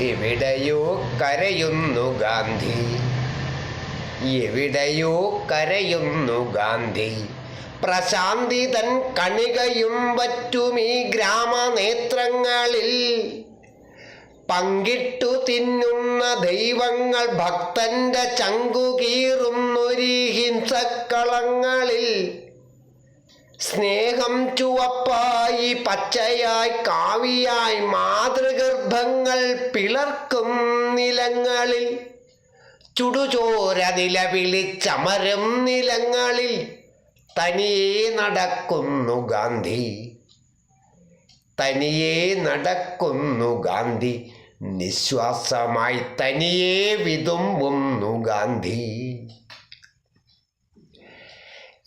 എവിടെയോ കരയുന്നു ഗാന്ധി. എവിടെയോ കരയുന്നു ഗാന്ധി. പ്രശാന്തി തൻ കണികയും പറ്റും ഈ ഗ്രാമനേത്രങ്ങളിൽ. പങ്കിട്ടു തിന്നുന്ന ദൈവങ്ങൾ ഭക്തന്റെ ചങ്കുകീറുന്നൊരു ഹിംസക്കളങ്ങളിൽ. സ്നേഹം ചുവപ്പായി പച്ചയായി കാവിയായി മാതൃഗർഭങ്ങൾ പിളർക്കും നിലങ്ങളിൽ. ചുടുചോര നിലവിളിച്ചമരം നിലങ്ങളിൽ. തനിയെ നടക്കുന്നു ഗാന്ധി. തനിയെ നടക്കുന്നു ഗാന്ധി. നിശ്വാസമായി തനിയെ വിതുമ്പുന്നു ഗാന്ധി.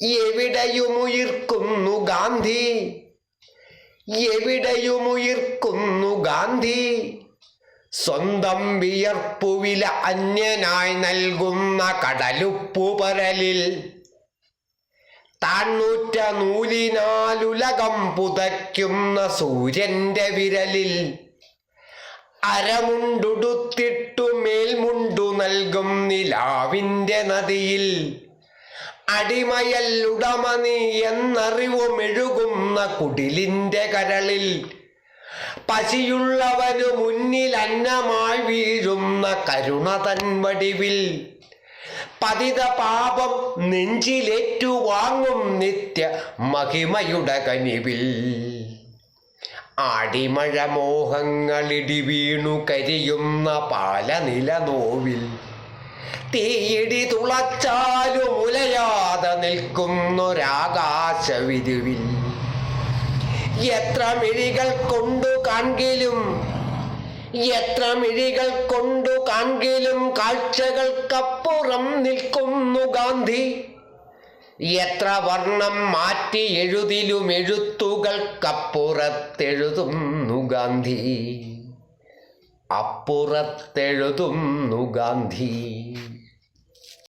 എവിടെയുമുയിർക്കുന്നു ഗാന്ധി? എവിടെയുമുയിർക്കുന്നു ഗാന്ധി? സ്വന്തം വിയർപ്പുവില അന്യനായി നൽകുന്ന കടലുപ്പുപരലിൽ താണ്ണൂറ്റ നൂലിനാലുലകം പുതയ്ക്കുന്ന സൂര്യന്റെ വിരലിൽ. അരമുണ്ടുടുത്തിട്ടു മേൽമുണ്ടു നൽകും നിലാവിന്റെ നദിയിൽ. അടിമയല്ലുടമ ഉടമനി എന്നറിവുമെഴുകുന്ന കുടിലിന്റെ കരളിൽ. പശിയുള്ളവനു മുന്നിൽ അന്നമായി വീഴുന്ന കരുണ തൻ വടിവിൽ. പതിത പാപം നെഞ്ചിലേറ്റുവാങ്ങും നിത്യ മഹിമയുടെ കനിവിൽ. ആടിമഴ മോഹങ്ങളിടി വീണു കരിയുന്ന പാലനില നോവിൽ. തീയിടി തുളച്ചാലും ഉലയാതെ നിൽക്കുന്നൊരാകാശവിരുവിൽ എത്ര മിഴികൾ കൊണ്ടു കാൺകിലും എത്ര മിഴികൾ കൊണ്ടു കാൺകിലും കാഴ്ചകൾക്കപ്പുറം നിൽക്കുന്നു ഗാന്ധി. എത്ര വർണം മാറ്റി എഴുതിലും എഴുത്തുകൾക്കപ്പുറത്തെഴുതുന്നു ഗാന്ധി. അപ്പുറത്തെഴുതുന്നു ഗാന്ധി.